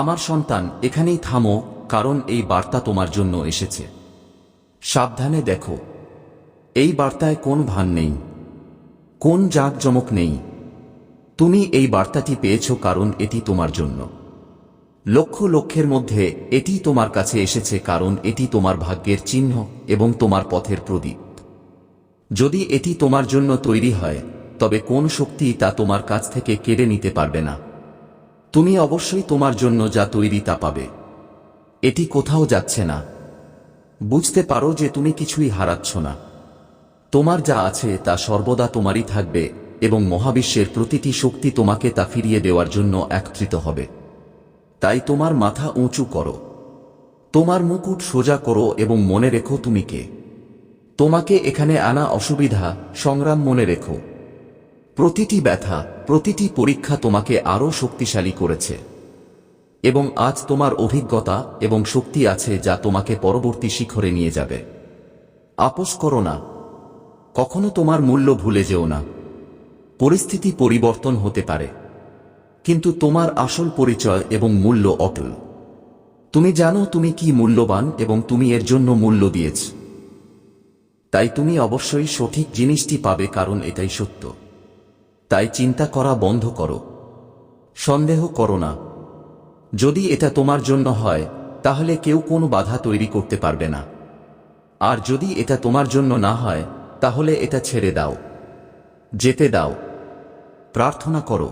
আমার সন্তান, এখানেই থামো, কারণ এই বার্তা তোমার জন্য এসেছে। সাবধানে দেখো, এই বার্তায় কোন ভান নেই, কোন জাঁকজমক নেই। তুমি এই বার্তাটি পেয়েছ কারণ এটি তোমার জন্য। লক্ষ লক্ষের মধ্যে এটি তোমার কাছে এসেছে কারণ এটি তোমার ভাগ্যের চিহ্ন এবং তোমার পথের প্রদীপ। যদি এটি তোমার জন্য তৈরি হয়, তবে কোন শক্তি তা তোমার কাছ থেকে কেড়ে নিতে পারবে না। তুমি অবশ্যই তোমার জন্য যা তৈরি তা পাবে। এটি কোথাও যাচ্ছে না। বুঝতে পারো যে তুমি কিছুই হারাচ্ছ না। তোমার যা আছে তা সর্বদা তোমারই থাকবে এবং মহাবিশ্বের প্রতিটি শক্তি তোমাকে তা ফিরিয়ে দেওয়ার জন্য একত্রিত হবে। তাই তোমার মাথা উঁচু করো। তোমার মুকুট সোজা করো এবং মনে রেখো তুমি কে। তোমাকে এখানে আনা অসুবিধা সংগ্রাম মনে রেখো। প্রতিটি ব্যথা, প্রতিটি পরীক্ষা তোমাকে আরও শক্তিশালী করেছে। এবং আজ তোমার অভিজ্ঞতা এবং শক্তি আছে যা তোমাকে পরবর্তী শিখরে নিয়ে যাবে। আপোষ করো না। কখনো তোমার মূল্য ভুলে যেও না। পরিস্থিতি পরিবর্তন হতে পারে। কিন্তু তোমার আসল পরিচয় এবং মূল্য অটল। তুমি জানো তুমি কি মূল্যবান এবং তুমি এর জন্য মূল্য দিয়েছ। তাই তুমি অবশ্যই সঠিক জিনিসটি পাবে কারণ এটাই সত্য। তাই চিন্তা করা বন্ধ করো। সন্দেহ করো না। যদি এটা তোমার জন্য হয়, তাহলে কেউ কোনো বাধা তৈরি করতে পারবে না। আর যদি এটা তোমার জন্য না হয়, তাহলে এটা ছেড়ে দাও। যেতে দাও। প্রার্থনা করো।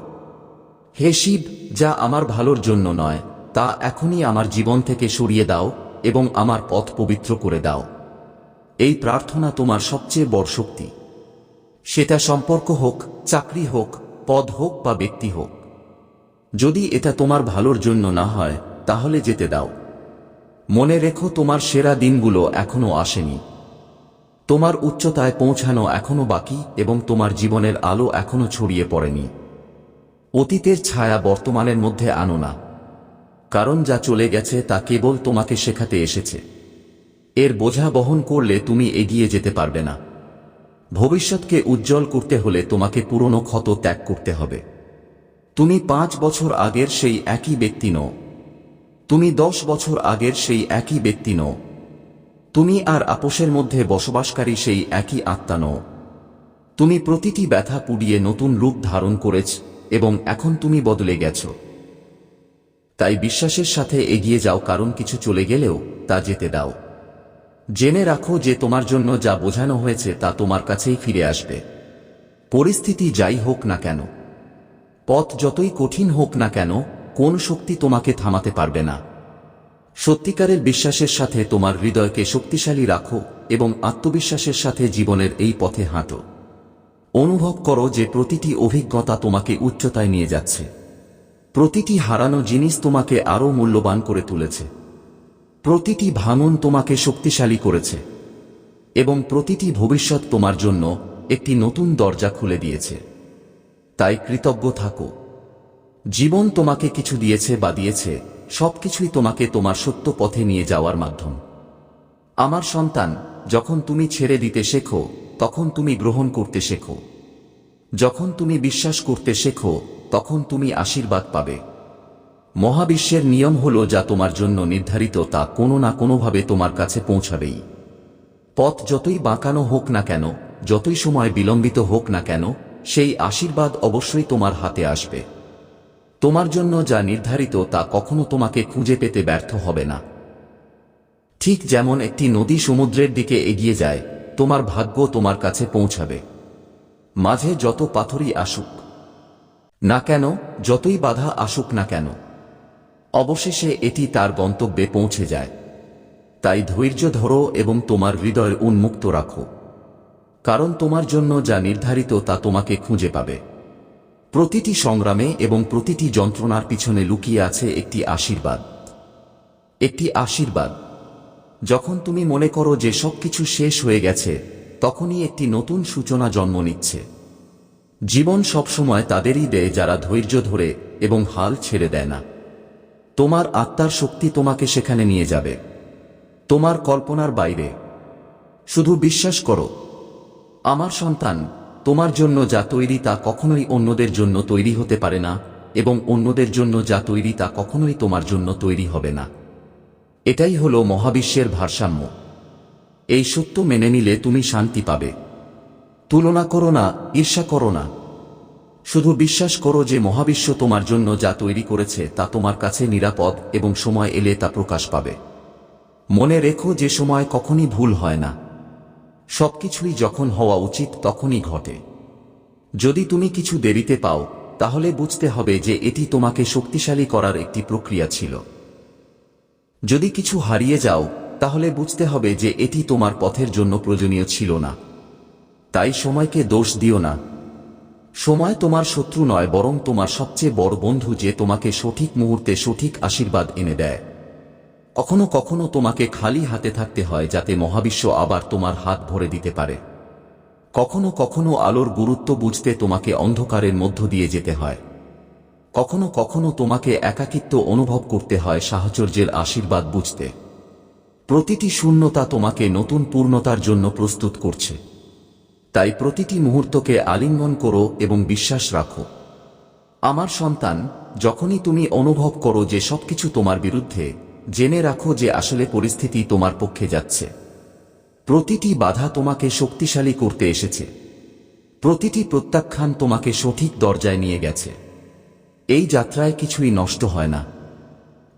হে শিব, যা আমার ভালোর জন্য নয়, তা এখনই আমার জীবন থেকে সরিয়ে দাও এবং আমার পথ পবিত্র করে দাও। এই প্রার্থনা তোমার সবচেয়ে বড় শক্তি। সেটা সম্পর্ক হোক, চাকরি হোক, পদ হোক বা ব্যক্তি হোক। যদি এটা তোমার ভালোর জন্য না হয়, তাহলে যেতে দাও। মনে রেখো তোমার সেরা দিনগুলো এখনও আসেনি। তোমার উচ্চতায় পৌঁছানো এখনও বাকি এবং তোমার জীবনের আলো এখনও ছড়িয়ে পড়েনি। অতীতের ছায়া বর্তমানের মধ্যে আনো না। কারণ যা চলে গেছে তা কেবল তোমাকে শেখাতে এসেছে। এর বোঝা বহন করলে তুমি এগিয়ে যেতে পারবে না। ভবিষ্যৎকে উজ্জ্বল করতে হলে তোমাকে পুরনো ক্ষত ত্যাগ করতে হবে। তুমি পাঁচ বছর আগের সেই একই ব্যক্তি নও। তুমি দশ বছর আগের সেই একই ব্যক্তি নও। তুমি আর আপোষের মধ্যে বসবাসকারী সেই একই আত্মা নও। তুমি প্রতিটি ব্যথা পুড়িয়ে নতুন রূপ ধারণ করেছ এবং এখন তুমি বদলে গেছ। তাই বিশ্বাসের সাথে এগিয়ে যাও, কারণ কিছু চলে গেলেও তা যেতে দাও। জেনে রাখো যে তোমার জন্য যা বোঝানো হয়েছে তা তোমার কাছেই ফিরে আসবে। পরিস্থিতি যাই হোক না কেন। পথ যতই কঠিন হোক না কেন, কোন শক্তি তোমাকে থামাতে পারবে না। সত্যিকারের বিশ্বাসের সাথে তোমার হৃদয়কে শক্তিশালী রাখো এবং আত্মবিশ্বাসের সাথে জীবনের এই পথে হাঁটো। অনুভব করো যে প্রতিটি অভিজ্ঞতা তোমাকে উচ্চতায় নিয়ে যাচ্ছে। প্রতিটি হারানো জিনিস তোমাকে আরও মূল্যবান করে তুলেছে। প্রতিটি ভাঙন তোমাকে শক্তিশালী করেছে, এবং প্রতিটি ভবিষ্যৎ তোমার জন্য একটি নতুন দরজা খুলে দিয়েছে। তাই কৃতজ্ঞ থাকো। জীবন তোমাকে কিছু দিয়েছে বা দিয়েছে, সবকিছুই তোমাকে তোমার সত্য পথে নিয়ে যাওয়ার মাধ্যম। আমার সন্তান, যখন তুমি ছেড়ে দিতে শেখো, তখন তুমি গ্রহণ করতে শেখো। যখন তুমি বিশ্বাস করতে শেখো, তখন তুমি আশীর্বাদ পাবে। মহাবিশ্বের নিয়ম হল যা তোমার জন্য নির্ধারিত, তা কোনো না কোনোভাবে তোমার কাছে পৌঁছাবেই। পথ যতই বাঁকানো হোক না কেন, যতই সময় বিলম্বিত হোক না কেন, সেই আশীর্বাদ অবশ্যই তোমার হাতে আসবে। তোমার জন্য যা নির্ধারিত, তা কখনো তোমাকে খুঁজে পেতে ব্যর্থ হবে না। ঠিক যেমন একটি নদী সমুদ্রের দিকে এগিয়ে যায়, তোমার ভাগ্য তোমার কাছে পৌঁছাবে। মাঝে যত পাথরই আসুক না কেন, যতই বাধা আসুক না কেন অবশেষে এটি তার গন্তব্যে পৌঁছে যায়। তাই ধৈর্য ধরো এবং তোমার হৃদয় উন্মুক্ত রাখো। কারণ তোমার জন্য যা নির্ধারিত তা তোমাকে খুঁজে পাবে। প্রতিটি সংগ্রামে এবং প্রতিটি যন্ত্রণার পিছনে লুকিয়ে আছে একটি আশীর্বাদ। একটি আশীর্বাদ। যখন তুমি মনে করো যে সবকিছু শেষ হয়ে গেছে, তখনই একটি নতুন সূচনা জন্ম নিচ্ছে। জীবন সবসময় তাদেরই দেয় যারা ধৈর্য ধরে এবং হাল ছেড়ে দেয় না। তোমার আত্মার শক্তি তোমাকে সেখানে নিয়ে যাবে। তোমার কল্পনার বাইরে। শুধু বিশ্বাস করো। আমার সন্তান, তোমার জন্য যা তৈরি তা কখনোই অন্যদের জন্য তৈরি হতে পারে না এবং অন্যদের জন্য যা তৈরি তা কখনোই তোমার জন্য তৈরি হবে না। এটাই হলো মহাবিশ্বের ভারসাম্য। এই সত্য মেনে নিলে তুমি শান্তি পাবে। তুলনা করো না, ঈর্ষা করো না। শুধু বিশ্বাস করো যে মহাবিশ্ব তোমার জন্য যা তৈরি করেছে তা তোমার কাছে নিরাপদ এবং সময় এলে তা প্রকাশ পাবে। মনে রেখো যে সময় কখনই ভুল হয় না। সবকিছুই যখন হওয়া উচিত তখনই ঘটে। যদি তুমি কিছু দেরিতে পাও, তাহলে বুঝতে হবে যে এটি তোমাকে শক্তিশালী করার একটি প্রক্রিয়া ছিল। যদি কিছু হারিয়ে যাও, তাহলে বুঝতে হবে যে এটি তোমার পথের জন্য প্রয়োজনীয় ছিল না। তাই সময়কে দোষ দিও না। সময় তোমার শত্রু নয়, বরং তোমার সবচেয়ে বড় বন্ধু যে তোমাকে সঠিক মুহূর্তে সঠিক আশীর্বাদ এনে দেয়। কখনো কখনো তোমাকে খালি হাতে থাকতে হয়, যাতে মহাবিশ্ব আবার তোমার হাত ভরে দিতে পারে। কখনো কখনো আলোর গুরুত্ব বুঝতে তোমাকে অন্ধকারের মধ্য দিয়ে যেতে হয়। কখনো কখনো তোমাকে একাকিত্ব অনুভব করতে হয়, সাহচর্যের আশীর্বাদ বুঝতে। প্রতিটি শূন্যতা তোমাকে নতুন পূর্ণতার জন্য প্রস্তুত করছে। তাই প্রতিটি মুহূর্তকে আলিঙ্গন করো এবং বিশ্বাস রাখো। আমার সন্তান, যখনই তুমি অনুভব করো যে সবকিছু তোমার বিরুদ্ধে, জেনে রাখো যে আসলে পরিস্থিতি তোমার পক্ষে যাচ্ছে। প্রতিটি বাধা তোমাকে শক্তিশালী করতে এসেছে। প্রতিটি প্রত্যাখ্যান তোমাকে সঠিক দরজায় নিয়ে গেছে। এই যাত্রায় কিছুই নষ্ট হয় না।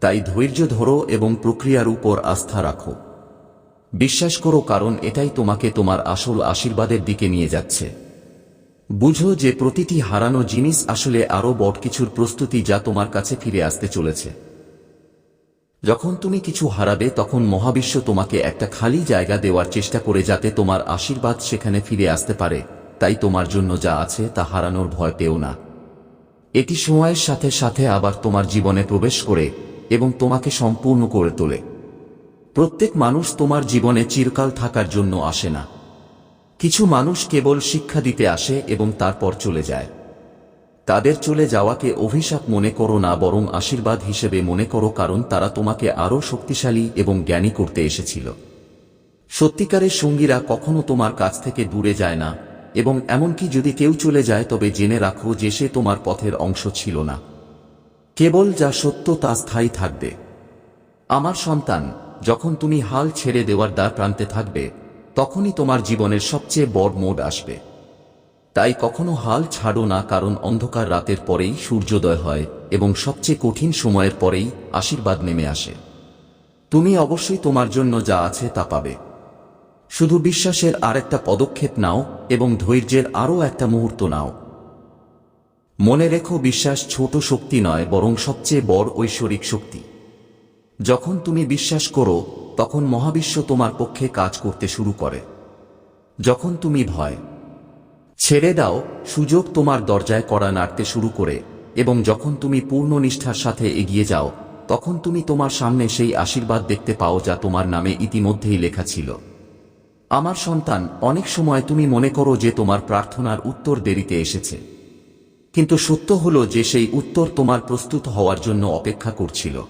তাই ধৈর্য ধরো এবং প্রক্রিয়ার উপর আস্থা রাখো। বিশ্বাস করো কারণ এটাই তোমাকে তোমার আসল আশীর্বাদের দিকে নিয়ে যাচ্ছে। বুঝো যে প্রতিটি হারানো জিনিস আসলে আরও বড় কিছুর প্রস্তুতি যা তোমার কাছে ফিরে আসতে চলেছে। যখন তুমি কিছু হারাবে, তখন মহাবিশ্ব তোমাকে একটা খালি জায়গা দেওয়ার চেষ্টা করে যাতে তোমার আশীর্বাদ সেখানে ফিরে আসতে পারে। তাই তোমার জন্য যা আছে তা হারানোর ভয় পেও না। এটি সময়ের সাথে সাথে আবার তোমার জীবনে প্রবেশ করে এবং তোমাকে সম্পূর্ণ করে তোলে। প্রত্যেক মানুষ তোমার জীবনে চিরকাল থাকার জন্য আসে না। কিছু মানুষ কেবল শিক্ষা দিতে আসে এবং তারপর চলে যায়। তাদের চলে যাওয়াকে অভিশাপ মনে করো না, বরং আশীর্বাদ হিসেবে মনে করো, কারণ তারা তোমাকে আরও শক্তিশালী এবং জ্ঞানী করতে এসেছিল। সত্যিকারের সঙ্গীরা কখনো তোমার কাছ থেকে দূরে যায় না, এবং এমনকি যদি কেউ চলে যায়, তবে জেনে রাখো যে সে তোমার পথের অংশ ছিল না। কেবল যা সত্য তা স্থায়ী থাকবে। আমার সন্তান যখন তুমি হাল ছেড়ে দেওয়ার দ্বার প্রান্তে থাকবে, তখনই তোমার জীবনের সবচেয়ে বড় মোড আসবে। তাই কখনো হাল ছাড়ো না, কারণ অন্ধকার রাতের পরেই সূর্যোদয় হয় এবং সবচেয়ে কঠিন সময়ের পরেই আশীর্বাদ নেমে আসে। তুমি অবশ্যই তোমার জন্য যা আছে তা পাবে। শুধু বিশ্বাসের আরেকটা পদক্ষেপ নাও এবং ধৈর্যের আরও একটা মুহূর্ত নাও। মনে রেখো, বিশ্বাস ছোট শক্তি নয়, বরং সবচেয়ে বড় ঐশ্বরিক শক্তি। যখন তুমি বিশ্বাস করো, তখন মহাবিশ্ব তোমার পক্ষে কাজ করতে শুরু করে। যখন তুমি ভয় ছেড়ে দাও, সুযোগ তোমার দরজায় কড়া নাড়তে শুরু করে এবং যখন তুমি পূর্ণ নিষ্ঠার সাথে এগিয়ে যাও, তখন তুমি তোমার সামনে সেই আশীর্বাদ দেখতে পাও যা তোমার নামে ইতিমধ্যেই লেখা ছিল। আমার সন্তান, অনেক সময় তুমি মনে করো যে তোমার প্রার্থনার উত্তর দেরিতে এসেছে। কিন্তু সত্য হলো যে সেই উত্তর তোমার প্রস্তুত হওয়ার জন্য অপেক্ষা করছিল।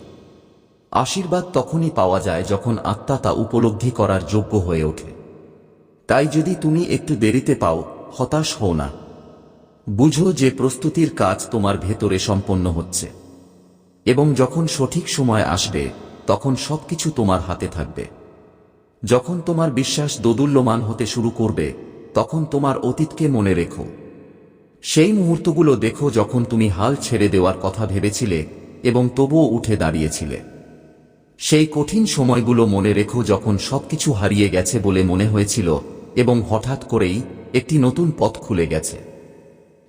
আশীর্বাদ তখনই পাওয়া যায় যখন আত্মা তা উপলব্ধি করার যোগ্য হয়ে ওঠে। তাই যদি তুমি একটু দেরিতে পাও, হতাশ হও না। বুঝো যে প্রস্তুতির কাজ তোমার ভেতরে সম্পন্ন হচ্ছে। এবং যখন সঠিক সময় আসবে, তখন সবকিছু তোমার হাতে থাকবে। যখন তোমার বিশ্বাস দোদুল্যমান হতে শুরু করবে, তখন তোমার অতীতকে মনে রেখো। সেই মুহূর্তগুলো দেখো যখন তুমি হাল ছেড়ে দেওয়ার কথা ভেবেছিলে এবং তবুও উঠে দাঁড়িয়েছিলে। সেই কঠিন সময়গুলো মনে রেখো যখন সবকিছু হারিয়ে গেছে বলে মনে হয়েছিল এবং হঠাৎ করেই একটি নতুন পথ খুলে গেছে।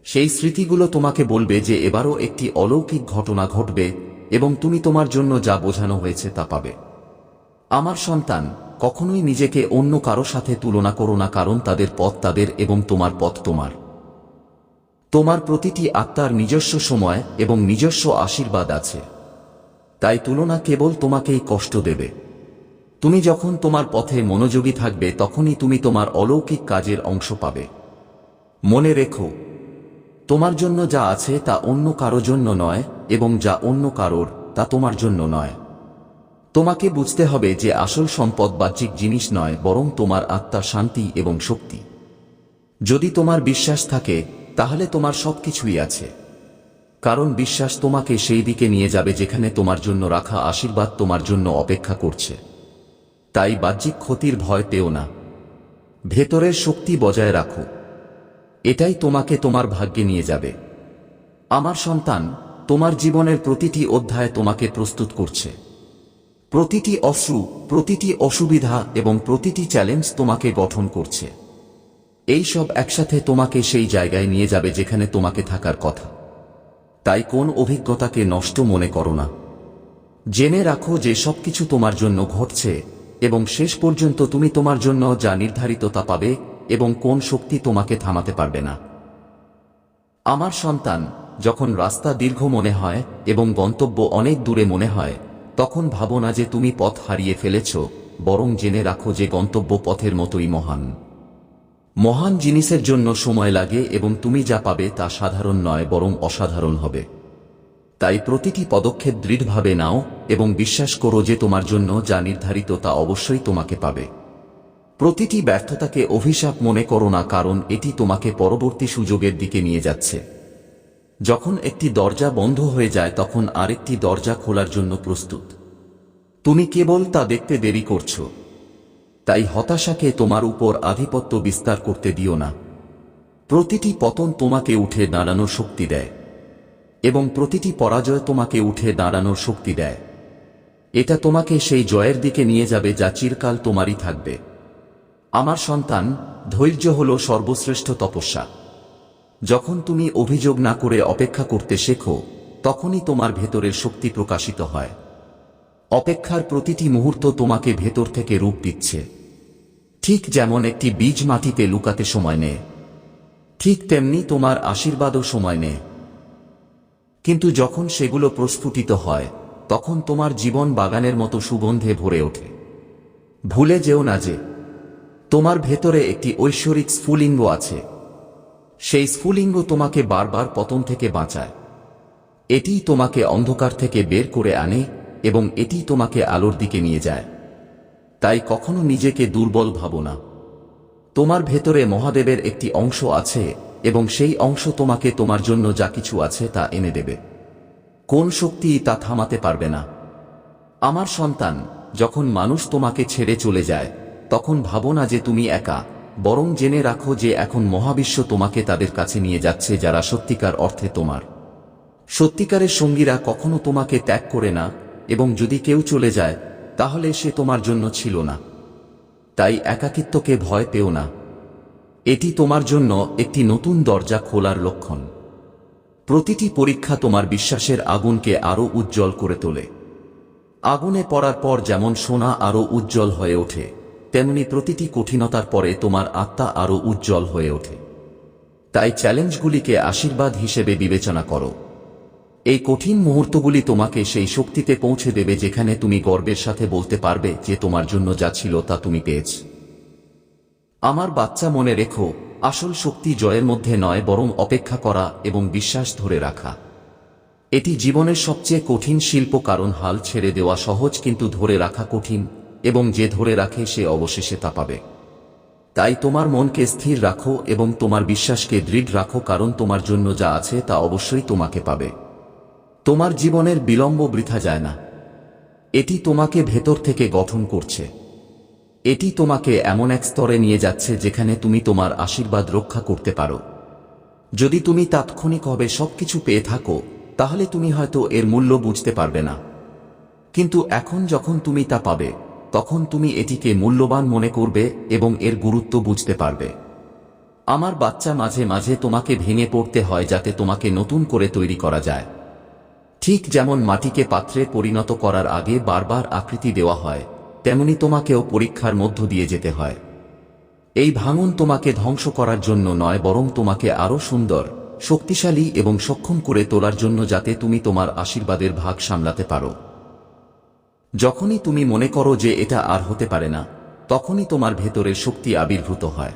সেই স্মৃতিগুলো তোমাকে বলবে যে এবারও একটি অলৌকিক ঘটনা ঘটবে এবং তুমি তোমার জন্য যা বোঝানো হয়েছে তা পাবে। আমার সন্তান, কখনোই নিজেকে অন্য কারও সাথে তুলনা করো না কারণ তাদের পথ তাদের এবং তোমার পথ তোমার। তোমার প্রতিটি আত্মার নিজস্ব সময় এবং নিজস্ব আশীর্বাদ আছে। তাই তুলনা কেবল তোমাকেই কষ্ট দেবে। তুমি যখন তোমার পথে মনোযোগী থাকবে, তখনই তুমি তোমার অলৌকিক কাজের অংশ পাবে। মনে রেখো, তোমার জন্য যা আছে তা অন্য কারও জন্য নয় এবং যা অন্য কারোর তা তোমার জন্য নয়। তোমাকে বুঝতে হবে যে আসল সম্পদ বাহ্যিক জিনিস নয়, বরং তোমার আত্মা শান্তি এবং শক্তি। যদি তোমার বিশ্বাস থাকে, তাহলে তোমার সবকিছুই আছে। কারণ বিশ্বাস তোমাকে সেই দিকে নিয়ে যাবে যেখানে তোমার জন্য রাখা আশীর্বাদ তোমার জন্য অপেক্ষা করছে। তাই বাহ্যিক ক্ষতির ভয় পেও না। ভেতরের শক্তি বজায় রাখো। এটাই তোমাকে তোমার ভাগ্যে নিয়ে যাবে। আমার সন্তান, তোমার জীবনের প্রতিটি অধ্যায় তোমাকে প্রস্তুত করছে। প্রতিটি অশ্রু, প্রতিটি অসুবিধা এবং প্রতিটি চ্যালেঞ্জ তোমাকে গঠন করছে। এই সব একসাথে তোমাকে সেই জায়গায় নিয়ে যাবে যেখানে তোমাকে থাকার কথা। তাই কোন অভিজ্ঞতাকে নষ্ট মনে করো না। জেনে রাখো যে সবকিছু তোমার জন্য ঘটছে, এবং শেষ পর্যন্ত তুমি তোমার জন্য যা নির্ধারিত তা পাবে, এবং কোন শক্তি তোমাকে থামাতে পারবে না। আমার সন্তান, যখন রাস্তা দীর্ঘ মনে হয়, এবং গন্তব্য অনেক দূরে মনে হয়, তখন ভাবো না যে তুমি পথ হারিয়ে ফেলেছ, বরং জেনে রাখো যে গন্তব্য পথের মতোই মহান। মহান জিনিসের জন্য সময় লাগে এবং তুমি যা পাবে তা সাধারণ নয়, বরং অসাধারণ হবে। তাই প্রতিটি পদক্ষেপ দৃঢ়ভাবে নাও এবং বিশ্বাস করো যে তোমার জন্য যা নির্ধারিত তা অবশ্যই তোমাকে পাবে। প্রতিটি ব্যর্থতাকে অভিশাপ মনে করো না, কারণ এটি তোমাকে পরবর্তী সুযোগের দিকে নিয়ে যাচ্ছে। যখন একটি দরজা বন্ধ হয়ে যায়, তখন আরেকটি দরজা খোলার জন্য প্রস্তুত। তুমি কেবল তা দেখতে দেরি করছ। তাই হতাশাকে তোমার উপর আধিপত্য বিস্তার করতে দিও না। প্রতিটি পতন তোমাকে উঠে দাঁড়ানোর শক্তি দেয়, এবং প্রতিটি পরাজয় তোমাকে উঠে দাঁড়ানোর শক্তি দেয়। এটা তোমাকে সেই জয়ের দিকে নিয়ে যাবে যা চিরকাল তোমারই থাকবে। আমার সন্তান, ধৈর্য হল সর্বশ্রেষ্ঠ তপস্যা। যখন তুমি অভিযোগ না করে অপেক্ষা করতে শেখো, তখনই তোমার ভেতরের শক্তি প্রকাশিত হয়। অপেক্ষার প্রতিটি মুহূর্ত তোমাকে ভেতর থেকে রূপ দিচ্ছে। ঠিক যেমন একটি বীজ মাটিতে লুকাতে সময় নেয়, ঠিক তেমনি তোমার আশীর্বাদও সময় নেয়। কিন্তু যখন সেগুলো প্রস্ফুটিত হয়, তখন তোমার জীবন বাগানের মতো সুগন্ধে ভরে ওঠে। ভুলে যেও না যে, তোমার ভেতরে একটি ঐশ্বরিক স্ফুলিঙ্গ আছে। সেই স্ফুলিঙ্গ তোমাকে বারবার পতন থেকে বাঁচায়। এটিই তোমাকে অন্ধকার থেকে বের করে আনে এবং এটি তোমাকে আলোর দিকে নিয়ে যায়। তাই কখনো নিজেকে দুর্বল ভাবো না। তোমার ভেতরে মহাদেবের একটি অংশ আছে এবং সেই অংশ তোমাকে তোমার জন্য যা কিছু আছে তা এনে দেবে। কোন শক্তি তা থামাতে পারবে না। আমার সন্তান, যখন মানুষ তোমাকে ছেড়ে চলে যায়, তখন ভাবো না যে তুমি একা, বরং জেনে রাখো যে এখন মহাবিশ্ব তোমাকে তাদের কাছে নিয়ে যাচ্ছে যারা সত্যিকার অর্থে তোমার। সত্যিকারের সঙ্গীরা কখনো তোমাকে ত্যাগ করে না এবং যদি কেউ চলে যায় তাহলে সে তোমার জন্য ছিল না। তাই একাকিত্বকে ভয় পেও না। এটি তোমার জন্য একটি নতুন দরজা খোলার লক্ষণ। প্রতিটি পরীক্ষা তোমার বিশ্বাসের আগুনকে আরও উজ্জ্বল করে তোলে। আগুনে পড়ার পর যেমন সোনা আরও উজ্জ্বল হয়ে ওঠে, তেমনি প্রতিটি কঠিনতার পরে তোমার আত্মা আরও উজ্জ্বল হয়ে ওঠে। তাই চ্যালেঞ্জগুলিকে আশীর্বাদ হিসেবে বিবেচনা করো। এই কঠিন মুহূর্তগুলি তোমাকে সেই শক্তিতে পৌঁছে দেবে যেখানে তুমি গর্বের সাথে বলতে পারবে যে তোমার জন্য যা ছিল তা তুমি পেয়েছ। আমার বাচ্চা মনে রেখো, আসল শক্তি জয়ের মধ্যে নয় বরং অপেক্ষা করা এবং বিশ্বাস ধরে রাখা। এটি জীবনের সবচেয়ে কঠিন শিল্প কারণ হাল ছেড়ে দেওয়া সহজ কিন্তু ধরে রাখা কঠিন, এবং যে ধরে রাখে সে অবশেষে তা পাবে। তাই তোমার মনকে স্থির রাখো এবং তোমার বিশ্বাসকে দৃঢ় রাখো কারণ তোমার জন্য যা আছে তা অবশ্যই তোমাকে পাবে। তোমার জীবনের বিলম্ব বৃথা যায় না। এটি তোমাকে ভেতর থেকে গঠন করছে। এটি তোমাকে এমন এক স্তরে নিয়ে যাচ্ছে যেখানে তুমি তোমার আশীর্বাদ রক্ষা করতে পারো। যদি তুমি তাৎক্ষণিকভাবে সবকিছু পেয়ে থাকো, তাহলে তুমি হয়তো এর মূল্য বুঝতে পারবে না। কিন্তু এখন যখন তুমি তা পাবে, তখন তুমি এটিকে মূল্যবান মনে করবে এবং এর গুরুত্ব বুঝতে পারবে। আমার বাচ্চা মাঝে মাঝে তোমাকে ভেঙে পড়তে হয় যাতে তোমাকে নতুন করে তৈরি করা যায়। ঠিক যেমন মাটিকে পাত্রে পরিণত করার আগে বারবার আকৃতি দেওয়া হয়, তেমনি তোমাকেও পরীক্ষার মধ্য দিয়ে যেতে হয়। এই ভাঙন তোমাকে ধ্বংস করার জন্য নয়, বরং তোমাকে আরও সুন্দর, শক্তিশালী এবং সক্ষম করে তোলার জন্য যাতে তুমি তোমার আশীর্বাদের ভাগ সামলাতে পারো। যখনই তুমি মনে করো যে এটা আর হতে পারে না, তখনই তোমার ভেতরের শক্তি আবির্ভূত হয়।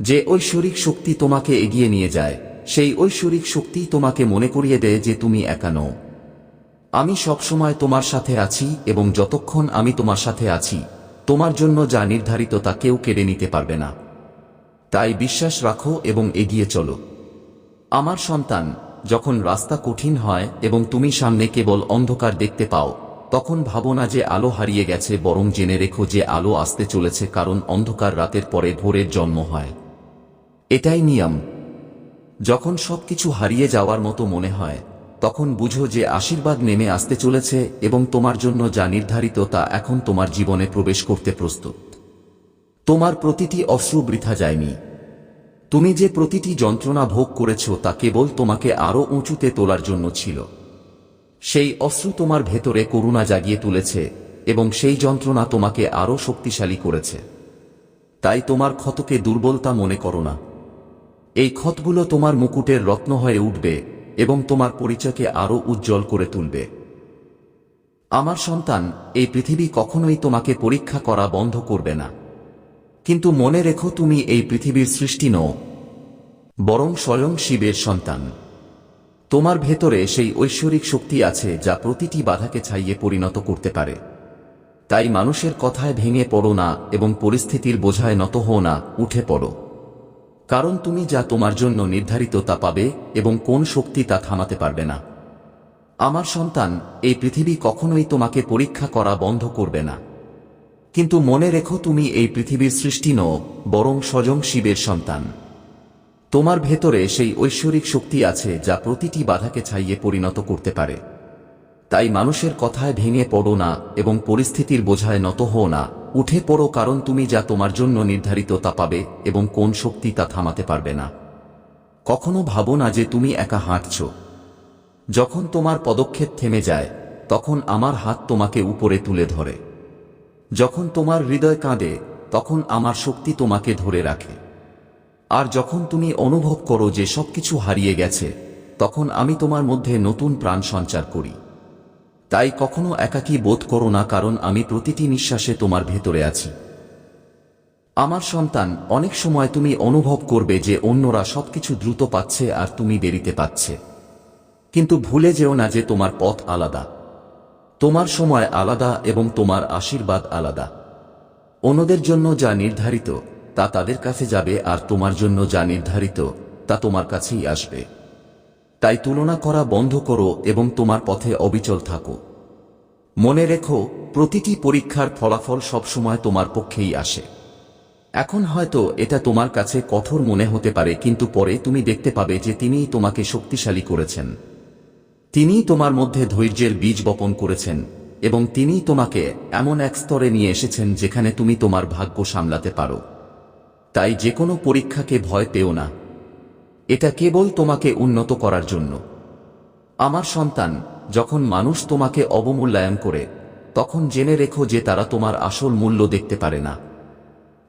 যে ঐশ্বরিক শক্তি তোমাকে এগিয়ে নিয়ে যায় সেই ঐশ্বরিক শক্তি তোমাকে মনে করিয়ে দেয় যে তুমি একা নও। আমি সবসময় তোমার সাথে আছি এবং যতক্ষণ আমি তোমার সাথে আছি, তোমার জন্য যা নির্ধারিত তা কেউ কেড়ে নিতে পারবে না। তাই বিশ্বাস রাখো এবং এগিয়ে চলো। আমার সন্তান, যখন রাস্তা কঠিন হয় এবং তুমি সামনে কেবল অন্ধকার দেখতে পাও, তখন ভাবো না যে আলো হারিয়ে গেছে, বরং জেনে রেখো যে আলো আসতে চলেছে কারণ অন্ধকার রাতের পরে ভোরের জন্ম হয়। এটাই নিয়ম যখন সবকিছু হারিয়ে যাওয়ার মতো মনে হয়, তখন বুঝো যে আশীর্বাদ নেমে আসতে চলেছে এবং তোমার জন্য যা নির্ধারিত তা এখন তোমার জীবনে প্রবেশ করতে প্রস্তুত। তোমার প্রতিটি অশ্রু বৃথা যায়নি। তুমি যে প্রতিটি যন্ত্রণা ভোগ করেছ তা কেবল তোমাকে আরও উঁচুতে তোলার জন্য ছিল। সেই অশ্রু তোমার ভেতরে করুণা জাগিয়ে তুলেছে এবং সেই যন্ত্রণা তোমাকে আরও শক্তিশালী করেছে। তাই তোমার ক্ষতকে দুর্বলতা মনে করো না। এই ক্ষতগুলো তোমার মুকুটের রত্ন হয়ে উঠবে এবং তোমার পরিচয়কে আরও উজ্জ্বল করে তুলবে। আমার সন্তান, এই পৃথিবী কখনোই তোমাকে পরীক্ষা করা বন্ধ করবে না। কিন্তু মনে রেখো তুমি এই পৃথিবীর সৃষ্টি নও, বরং স্বয়ং শিবের সন্তান। তোমার ভেতরে সেই ঐশ্বরিক শক্তি আছে যা প্রতিটি বাধাকে ছাইয়ে পরিণত করতে পারে। তাই মানুষের কথায় ভেঙে পড়ো না এবং পরিস্থিতির বোঝায় নত হও না, উঠে পড়ো। কারণ তুমি যা তোমার জন্য নির্ধারিত তা পাবে এবং কোন শক্তি তা থামাতে পারবে না। আমার সন্তান, এই পৃথিবী কখনোই তোমাকে পরীক্ষা করা বন্ধ করবে না। কিন্তু মনে রেখো তুমি এই পৃথিবীর সৃষ্টি নও, বরং স্বয়ং শিবের সন্তান। তোমার ভেতরে সেই ঐশ্বরিক শক্তি আছে যা প্রতিটি বাধাকে ছাইয়ে পরিণত করতে পারে। তাই মানুষের কথায় ভেঙে পড়ো না এবং পরিস্থিতির বোঝায় নত হও না। উঠে পড়ো কারণ তুমি যা তোমার জন্য নির্ধারিত তা পাবে এবং কোন শক্তি তা থামাতে পারবে না। কখনো ভাবো না যে তুমি একা হাঁটছ। যখন তোমার পদক্ষেপ থেমে যায়, তখন আমার হাত তোমাকে উপরে তুলে ধরে। যখন তোমার হৃদয় কাঁদে, তখন আমার শক্তি তোমাকে ধরে রাখে। আর যখন তুমি অনুভব করো যে সবকিছু হারিয়ে গেছে, তখন আমি তোমার মধ্যে নতুন প্রাণ সঞ্চার করি। তাই কখনো একাকী বোধ করো না, কারণ আমি প্রতিটি নিঃশ্বাসে তোমার ভেতরে আছি। আমার সন্তান, অনেক সময় তুমি অনুভব করবে যে অন্যরা সবকিছু দ্রুত পাচ্ছে আর তুমি দেরিতে পাচ্ছে। কিন্তু ভুলে যেও না যে তোমার পথ আলাদা। তোমার সময় আলাদা এবং তোমার আশীর্বাদ আলাদা। অন্যদের জন্য যা নির্ধারিত, তা তাদের কাছে যাবে আর তোমার জন্য যা নির্ধারিত, তা তোমার কাছেই আসবে। তাই তুলনা করা বন্ধ করো এবং তোমার পথে অবিচল থাকো। মনে রেখো, প্রতিটি পরীক্ষার ফলাফল সবসময় তোমার পক্ষেই আসে। এখন হয়তো এটা তোমার কাছে কঠোর মনে হতে পারে, কিন্তু পরে তুমি দেখতে পাবে যে তিনিই তোমাকে শক্তিশালী করেছেন। তিনিই তোমার মধ্যে ধৈর্যের বীজ বপন করেছেন এবং তিনিই তোমাকে এমন এক স্তরে নিয়ে এসেছেন যেখানে তুমি তোমার ভাগ্য সামলাতে পারো। তাই যে কোনো পরীক্ষাকে ভয় পেও না। এটা কেবল তোমাকে উন্নত করার জন্য। আমার সন্তান, যখন মানুষ তোমাকে অবমূল্যায়ন করে, তখন জেনে রেখো যে তারা তোমার আসল মূল্য দেখতে পারে না।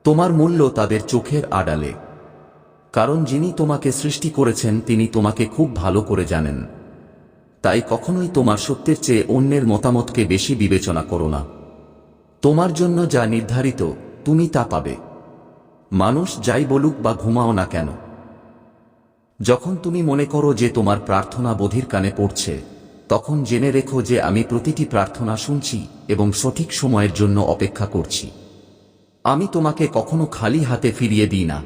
তোমার মূল্য তাদের চোখের আড়ালে। কারণ যিনি তোমাকে সৃষ্টি করেছেন, তিনি তোমাকে খুব ভালো করে জানেন। তাই কখনোই তোমার সত্যের চেয়ে অন্যের মতামতকে বেশি বিবেচনা করো না। তোমার জন্য যা নির্ধারিত, তুমি তা পাবে। মানুষ যাই বলুক বা ঘুমাও না কেন যখন তুমি মনে করো যে তোমার প্রার্থনা বধির কানে পড়ছে, তখন জেনে রেখো যে আমি প্রতিটি প্রার্থনা শুনছি এবং সঠিক সময়ের জন্য অপেক্ষা করছি। আমি তোমাকে কখনো খালি হাতে ফিরিয়ে দিই না।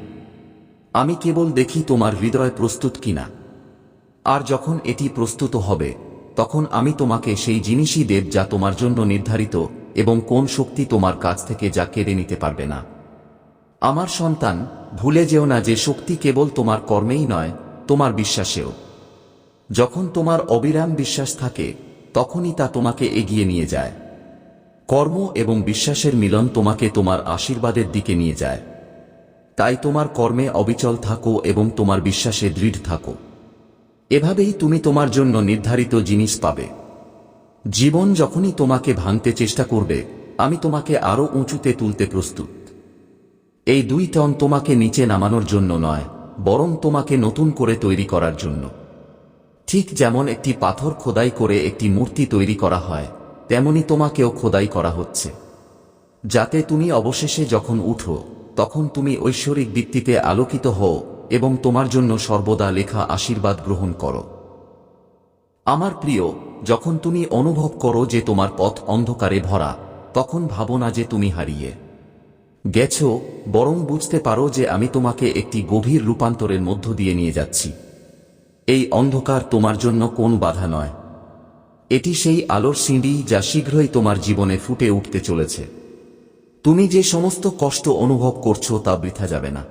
আমি কেবল দেখি তোমার হৃদয় প্রস্তুত কিনা। আর যখন এটি প্রস্তুত হবে, তখন আমি তোমাকে সেই জিনিসই দেব যা তোমার জন্য নির্ধারিত এবং কোন শক্তি তোমার কাছ থেকে যা কেড়ে নিতে পারবে না। আমার সন্তান, ভুলে যেও না যে শক্তি কেবল তোমার কর্মেই নয়, তোমার বিশ্বাসেও। যখন তোমার অবিরাম বিশ্বাস থাকে, তখনই তা তোমাকে এগিয়ে নিয়ে যায়। কর্ম এবং বিশ্বাসের মিলন তোমাকে তোমার আশীর্বাদের দিকে নিয়ে যায়। তাই তোমার কর্মে অবিচল থাকো এবং তোমার বিশ্বাসে দৃঢ় থাকো। এভাবেই তুমি তোমার জন্য নির্ধারিত জিনিস পাবে। জীবন যখনই তোমাকে ভাঙতে চেষ্টা করবে, আমি তোমাকে আরও উঁচুতে তুলতে প্রস্তুত। এই দুই টন তোমাকে নিচে নামানোর জন্য নয়, বরং তোমাকে নতুন করে তৈরি করার জন্য। ঠিক যেমন একটি পাথর খোদাই করে একটি মূর্তি তৈরি করা হয়, তেমনি তোমাকেও খোদাই করা হচ্ছে। যাতে তুমি অবশেষে যখন উঠো, তখন তুমি ঐশ্বরিক দীপ্তিতে আলোকিত হও এবং তোমার জন্য সর্বদা লেখা আশীর্বাদ গ্রহণ করো। আমার প্রিয়, যখন তুমি অনুভব করো যে তোমার পথ অন্ধকারে ভরা, তখন ভাবো না যে তুমি হারিয়ে। গেছ, বরং বুঝতে পারো যে আমি তোমাকে একটি গভীর রূপান্তরের মধ্য দিয়ে নিয়ে যাচ্ছি। এই অন্ধকার তোমার জন্য কোন বাধা নয়। এটি সেই আলোর সিঁড়ি যা শীঘ্রই তোমার জীবনে ফুটে উঠতে চলেছে। তুমি যে সমস্ত কষ্ট অনুভব করছ তা বৃথা যাবে না।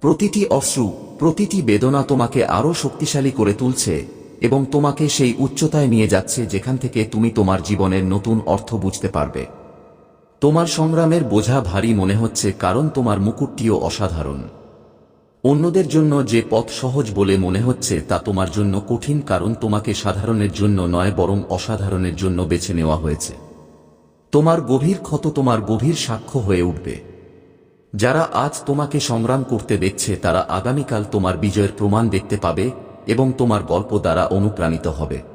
প্রতিটি অশ্রু, প্রতিটি বেদনা তোমাকে আরও শক্তিশালী করে তুলছে এবং তোমাকে সেই উচ্চতায় নিয়ে যাচ্ছে যেখান থেকে তুমি তোমার জীবনের নতুন অর্থ বুঝতে পারবে। তোমার সংগ্রামের বোঝা ভারী মনে হচ্ছে কারণ তোমার মুকুটটিও অসাধারণ। অন্যদের জন্য যে পথ সহজ বলে মনে হচ্ছে তা তোমার জন্য কঠিন কারণ তোমাকে সাধারণের জন্য নয় বরং অসাধারণের জন্য বেছে নেওয়া হয়েছে। তোমার গভীর ক্ষত তোমার গভীর সাক্ষ্য হয়ে উঠবে। যারা আজ তোমাকে সংগ্রাম করতে দেখছে তারা আগামীকাল তোমার বিজয়ের প্রমাণ দেখতে পাবে এবং তোমার গল্প দ্বারা অনুপ্রাণিত হবে।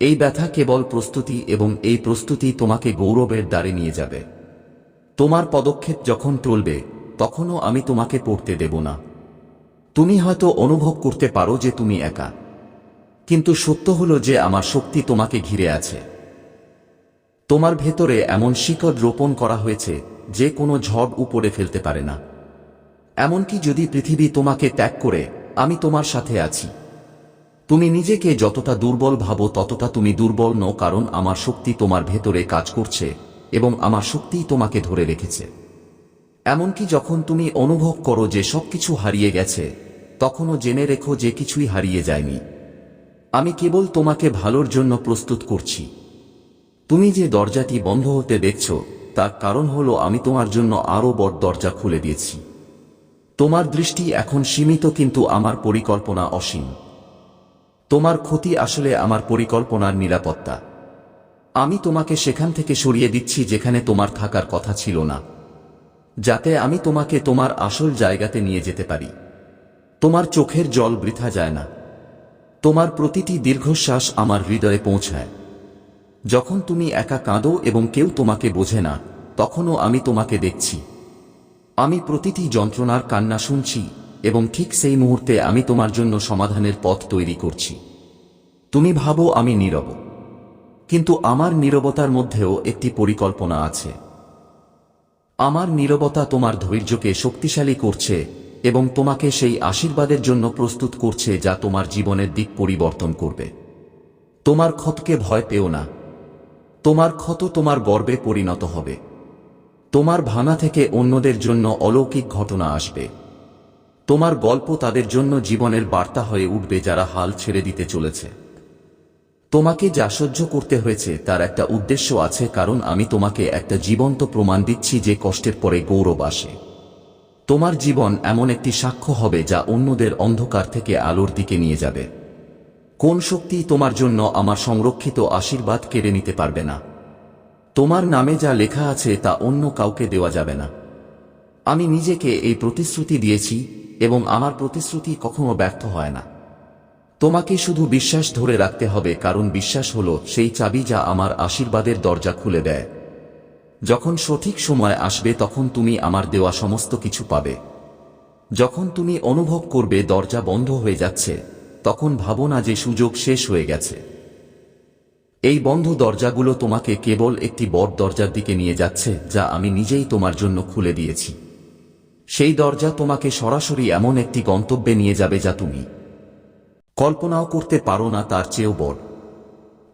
এই ব্যথা কেবল প্রস্তুতি এবং এই প্রস্তুতি তোমাকে গৌরবের দ্বারে নিয়ে যাবে। তোমার পদক্ষেপ যখন চলবে তখনও আমি তোমাকে পড়তে দেব না। তুমি হয়তো অনুভব করতে পারো যে তুমি একা। কিন্তু সত্য হলো যে আমার শক্তি তোমাকে ঘিরে আছে। তোমার ভেতরে এমন শিকড় রোপণ করা হয়েছে যে কোনো ঝড় উপরে ফেলতে পারে না। এমনকি যদি পৃথিবী তোমাকে ত্যাগ করে, আমি তোমার সাথে আছি। তুমি নিজেকে যতটা দুর্বল ভাবো ততটা তুমি দুর্বল নও, কারণ আমার শক্তি তোমার ভেতরে কাজ করছে এবং আমার শক্তিই তোমাকে ধরে রেখেছে। এমনকি যখন তুমি অনুভব করো যে সবকিছু হারিয়ে গেছে, তখনও জেনে রেখো যে কিছুই হারিয়ে যায়নি। আমি কেবল তোমাকে ভালোর জন্য প্রস্তুত করছি। তুমি যে দরজাটি বন্ধ হতে দেখছ, তার কারণ হলো আমি তোমার জন্য আরও বড় দরজা খুলে দিয়েছি। তোমার দৃষ্টি এখন সীমিত, কিন্তু আমার পরিকল্পনা অসীম। তোমার ক্ষতি আসলে আমার পরিকল্পনার নিরাপত্তা। আমি তোমাকে সেখান থেকে সরিয়ে দিচ্ছি যেখানে তোমার থাকার কথা ছিল না। যাতে আমি তোমাকে তোমার আসল জায়গাতে নিয়ে যেতে পারি। তোমার চোখের জল বৃথা যায় না। তোমার প্রতিটি দীর্ঘশ্বাস আমার হৃদয়ে পৌঁছায়। যখন তুমি একা কাঁদো এবং কেউ তোমাকে বোঝে না, তখনও আমি তোমাকে দেখছি। আমি প্রতিটি যন্ত্রণার কান্না শুনছি। এবং ঠিক সেই মুহূর্তে আমি তোমার জন্য সমাধানের পথ তৈরি করছি। তুমি ভাবো আমি নীরব। কিন্তু আমার নীরবতার মধ্যেও একটি পরিকল্পনা আছে। আমার নীরবতা তোমার ধৈর্যকে শক্তিশালী করছে এবং তোমাকে সেই আশীর্বাদের জন্য প্রস্তুত করছে যা তোমার জীবনের দিক পরিবর্তন করবে। তোমার ক্ষতকে ভয় পেও না। তোমার ক্ষত তোমার গর্বে পরিণত হবে। তোমার ভানা থেকে অন্যদের জন্য অলৌকিক ঘটনা আসবে। তোমার গল্প তাদের জন্য জীবনের বার্তা হয়ে উঠবে যারা হাল ছেড়ে দিতে চলেছে। তোমাকে যা সহ্য করতে হয়েছে তার একটা উদ্দেশ্য আছে, কারণ আমি তোমাকে একটা জীবন্ত প্রমাণ দিচ্ছি যে কষ্টের পরে গৌরব আসে। তোমার জীবন এমন একটি সাক্ষ্য হবে যা অন্যদের অন্ধকার থেকে আলোর দিকে নিয়ে যাবে। কোন শক্তি তোমার জন্য আমার সংরক্ষিত আশীর্বাদ কেড়ে নিতে পারবে না। তোমার নামে যা লেখা আছে তা অন্য কাউকে দেওয়া যাবে না। আমি নিজেকে এই প্রতিশ্রুতি দিয়েছি এবং আমার প্রতিশ্রুতি কখনো ব্যর্থ হয় না। তোমাকে শুধু বিশ্বাস ধরে রাখতে হবে, কারণ বিশ্বাস হলো সেই চাবি যা আমার আশীর্বাদের দরজা খুলে দেয়। যখন সঠিক সময় আসবে, তখন তুমি আমার দেওয়া সমস্ত কিছু পাবে। যখন তুমি অনুভব করবে দরজা বন্ধ হয়ে যাচ্ছে, তখন ভাবো না যে সুযোগ শেষ হয়ে গেছে। এই বন্ধ দরজাগুলো তোমাকে কেবল একটি বড় দরজার দিকে নিয়ে যাচ্ছে, যা আমি নিজেই তোমার জন্য খুলে দিয়েছি। সেই দরজা তোমাকে সরাসরি এমন একটি গন্তব্যে নিয়ে যাবে যা তুমি কল্পনাও করতে পারো না তার চেয়েও বড়।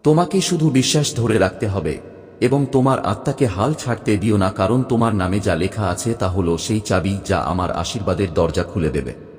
তোমাকে শুধু বিশ্বাস ধরে রাখতে হবে এবং তোমার আত্মাকে হাল ছাড়তে দিও না, কারণ তোমার নামে যা লেখা আছে তা হলো সেই চাবি যা আমার আশীর্বাদের দরজা খুলে দেবে।